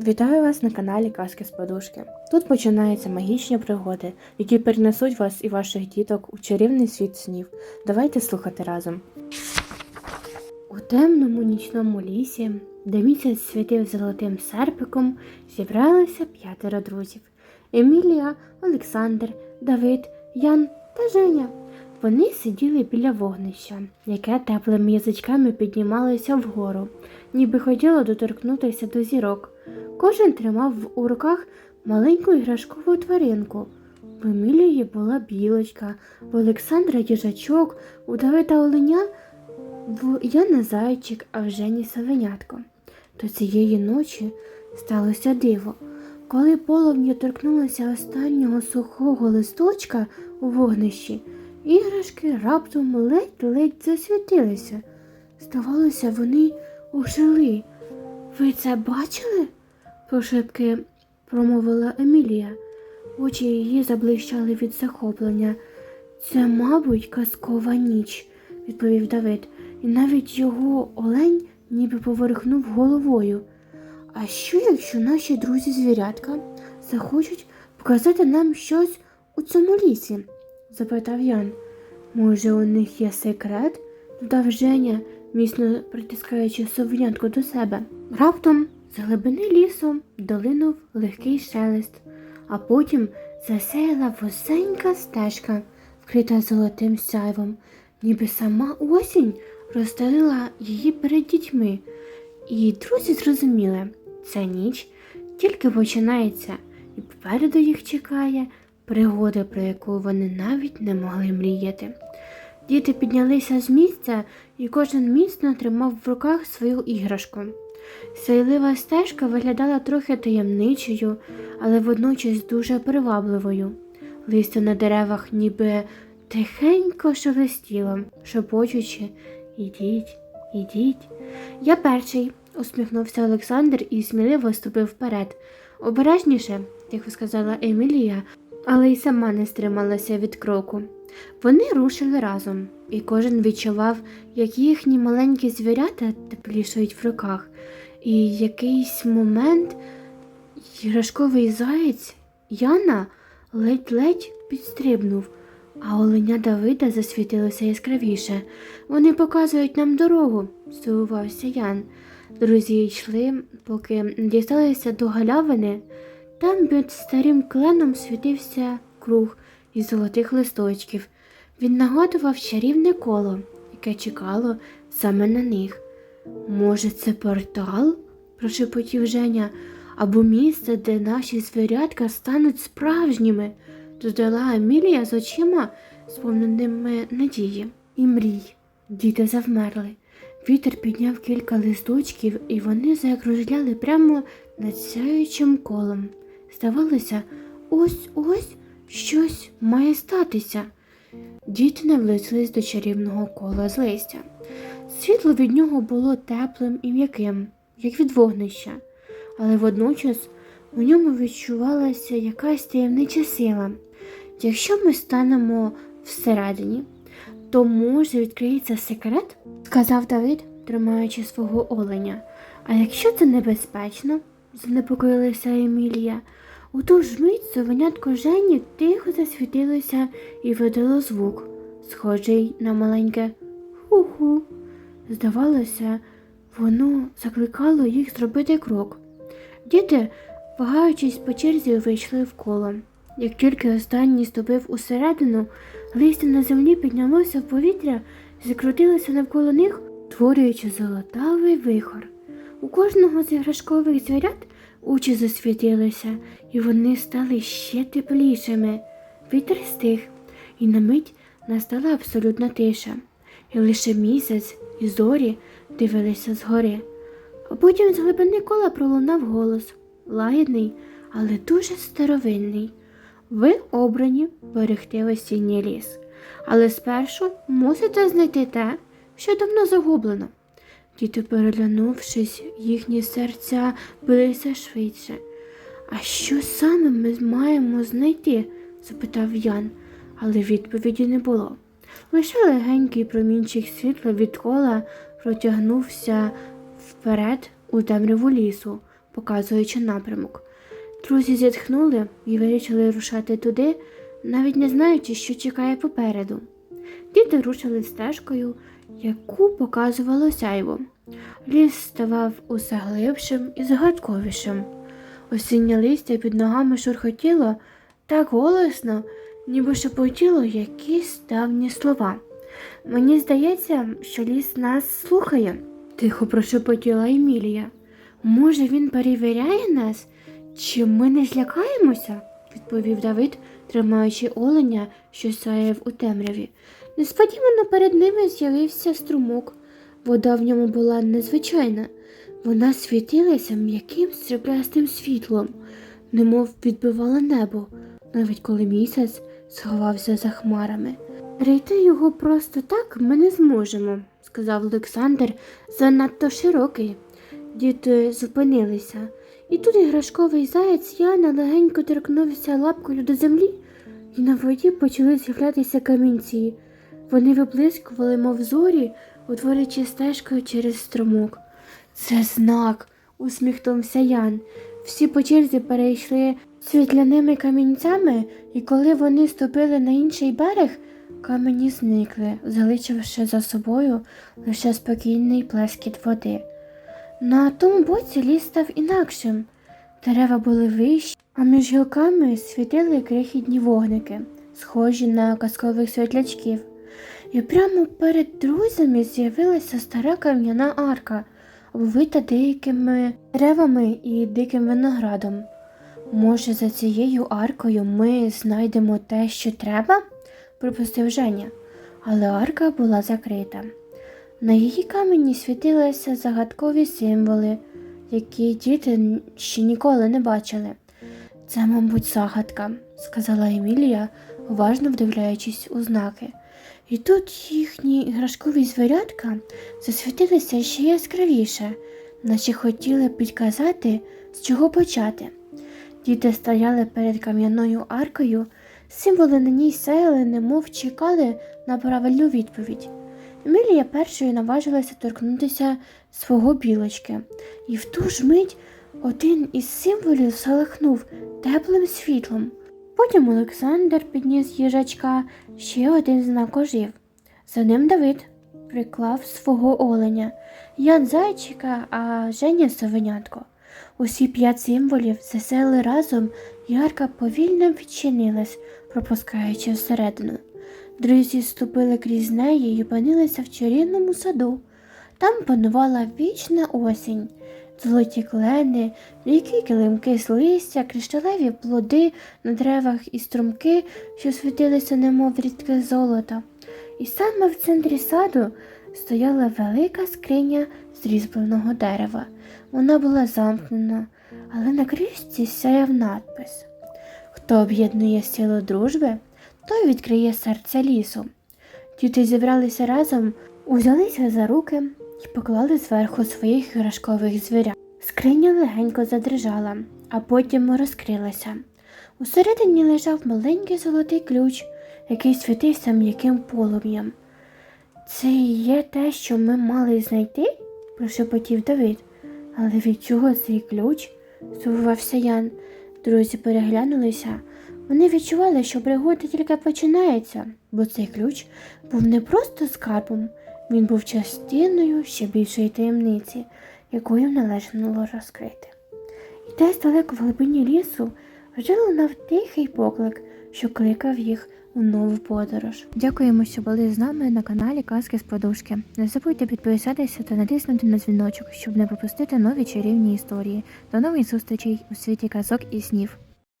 Вітаю вас на каналі Казки з Подушки. Тут починаються магічні пригоди, які перенесуть вас і ваших діток у чарівний світ снів. Давайте слухати разом. У темному нічному лісі, де місяць світив золотим серпиком, зібралися п'ятеро друзів: Емілія, Олександр, Давид, Ян та Женя. Вони сиділи біля вогнища, яке теплими язичками піднімалося вгору, ніби хотіло доторкнутися до зірок. Кожен тримав у руках маленьку іграшкову тваринку. В Емілії була білочка, в Олександра їжачок, у Давида оленя, в Яна зайчик, а в Жені совенятко. До цієї ночі сталося диво. Коли полум'я торкнулося останнього сухого листочка у вогнищі, іграшки раптом ледь-ледь засвітилися. Здавалося, вони ожили. Ви це бачили? Пошепки промовила Емілія. Очі її заблищали від захоплення. Це, мабуть, казкова ніч, відповів Давид, і навіть його олень ніби поверхнув головою. А що, якщо наші друзі звірятка захочуть показати нам щось у цьому лісі? запитав Ян. Може, у них є секрет? додав Женя, міцно притискаючи совнятку до себе. Раптом з глибини лісу долинув легкий шелест, а потім засяяла вузенька стежка, вкрита золотим сяйвом, ніби сама осінь розстелила її перед дітьми. І друзі зрозуміли, ця ніч тільки починається, і попереду їх чекає пригода, про яку вони навіть не могли мріяти. Діти піднялися з місця, і кожен міцно тримав в руках свою іграшку. Сяйлива стежка виглядала трохи таємничою, але водночас дуже привабливою. Листя на деревах ніби тихенько шелестіло, шепочучи Ідіть, ідіть. Я перший, усміхнувся Олександр і сміливо ступив вперед. Обережніше, тихо сказала Емілія, але й сама не стрималася від кроку. Вони рушили разом, і кожен відчував, як їхні маленькі звірята теплішають в руках. І якийсь момент іграшковий заєць Яна ледь-ледь підстрибнув, а оленя Давида засвітилося яскравіше. Вони показують нам дорогу, здивувався Ян. Друзі йшли, поки дісталися до галявини. Там під старим кленом світився круг із золотих листочків. Він нагадував чарівне коло, яке чекало саме на них. Може, це портал? прошепотів Женя, або місце, де наші звірятка стануть справжніми, додала Емілія з очима, сповненими надії. І мрій. Діти завмерли. Вітер підняв кілька листочків, і вони закружляли прямо над сяючим колом. Здавалося, ось ось щось має статися. Діти наблизились до чарівного кола з листя. Світло від нього було теплим і м'яким, як від вогнища, але водночас у ньому відчувалася якась таємнича сила. Якщо ми станемо всередині, то може відкриється секрет, сказав Давид, тримаючи свого оленя. А якщо це небезпечно, занепокоїлася Емілія. У ту ж мить совенятко Жені тихо засвітилося і видало звук, схожий на маленьке ху-ху. Здавалося, воно закликало їх зробити крок. Діти, вагаючись по черзі, вийшли в коло. Як тільки останній ступив усередину, листя на землі піднялося в повітря закрутилося навколо них, творюючи золотавий вихор. У кожного з іграшкових звірят очі засвітилися, і вони стали ще теплішими. Вітер стих, і на мить настала абсолютна тиша, і лише місяць і зорі дивилися згори. А потім з глибини кола пролунав голос, лагідний, але дуже старовинний. Ви обрані берегти осінній ліс, але спершу мусите знайти те, що давно загублено. Діти, переглянувшись, їхні серця билися швидше. А що саме ми маємо знайти? запитав Ян, але відповіді не було. Лише легенький промінчик світла від кола протягнувся вперед у темряву лісу, показуючи напрямок. Друзі зітхнули і вирішили рушати туди, навіть не знаючи, що чекає попереду. Діти рушили стежкою, яку показувало сяйво. Ліс ставав усе глибшим і загадковішим. Осіннє листя під ногами шурхотіло так голосно, ніби шепотіло якісь давні слова. Мені здається, що ліс нас слухає, тихо прошепотіла Емілія. Може, він перевіряє нас, чи ми не злякаємося? відповів Давид, тримаючи оленя, що сяяв у темряві. Несподівано перед ними з'явився струмок. Вода в ньому була незвичайна. Вона світилася м'яким сріблястим світлом, немов відбивала небо, навіть коли місяць сховався за хмарами. Перейти його просто так ми не зможемо, сказав Олександр, занадто широкий. Діти зупинилися, і тут іграшковий заяць Яна легенько торкнувся лапкою до землі, і на воді почали з'являтися камінці. Вони виблискували, мов зорі, утворюючи стежкою через струмок. Це знак, усміхнувся Ян. Всі по черзі перейшли світляними камінцями, і коли вони ступили на інший берег, камені зникли, залишивши за собою лише спокійний плескіт води. На тому боці ліс став інакшим. Дерева були вищі, а між гілками світили крихітні вогники, схожі на казкових світлячків. І прямо перед друзями з'явилася стара кам'яна арка, обвита деякими деревами і диким виноградом. Може, за цією аркою ми знайдемо те, що треба? припустив Женя, але арка була закрита. На її камені світилися загадкові символи, які діти ще ніколи не бачили. Це, мабуть, загадка, сказала Емілія, уважно вдивляючись у знаки. І тут їхні іграшкові звірятка засвітилися ще яскравіше, наче хотіли підказати, з чого почати. Діти стояли перед кам'яною аркою, символи на ній сяяли, немов чекали на правильну відповідь. Емілія першою наважилася торкнутися свого білочки, і в ту ж мить один із символів залихнув теплим світлом. Потім Олександр підніс їжачка ще один знак ожив. За ним Давид приклав свого оленя, Ян зайчика, а Женя совенятко. Усі п'ять символів засели разом, і арка повільно відчинилась, пропускаючи всередину. Друзі ступили крізь неї і опинилися в чарівному саду. Там панувала вічна осінь, золоті клени, м'які килимки з листя, кришталеві плоди на деревах і струмки, що світилися, немов рідке золото. І саме в центрі саду стояла велика скриня з різьбленого дерева. Вона була замкнена, але на кришці сяяв надпис Хто об'єднує силу дружби, той відкриє серце лісу. Діти зібралися разом, узялися за руки і поклали зверху своїх іграшкових звірят. Скриня легенько задрижала, а потім розкрилася. Усередині лежав маленький золотий ключ, який світився м'яким полум'ям. Це і є те, що ми мали знайти? прошепотів Давид. Але від чого цей ключ? здивувався Ян. Друзі переглянулися. Вони відчували, що пригода тільки починається, бо цей ключ був не просто скарбом, він був частиною ще більшої таємниці, якою належало розкрити. І десь далеко в глибині лісу вже лунав тихий поклик, що кликав їх у нову подорож. Дякуємо, що були з нами на каналі Казки з Подушки. Не забудьте підписатися та натиснути на дзвіночок, щоб не пропустити нові чарівні історії. До нових зустрічей у світі казок і снів.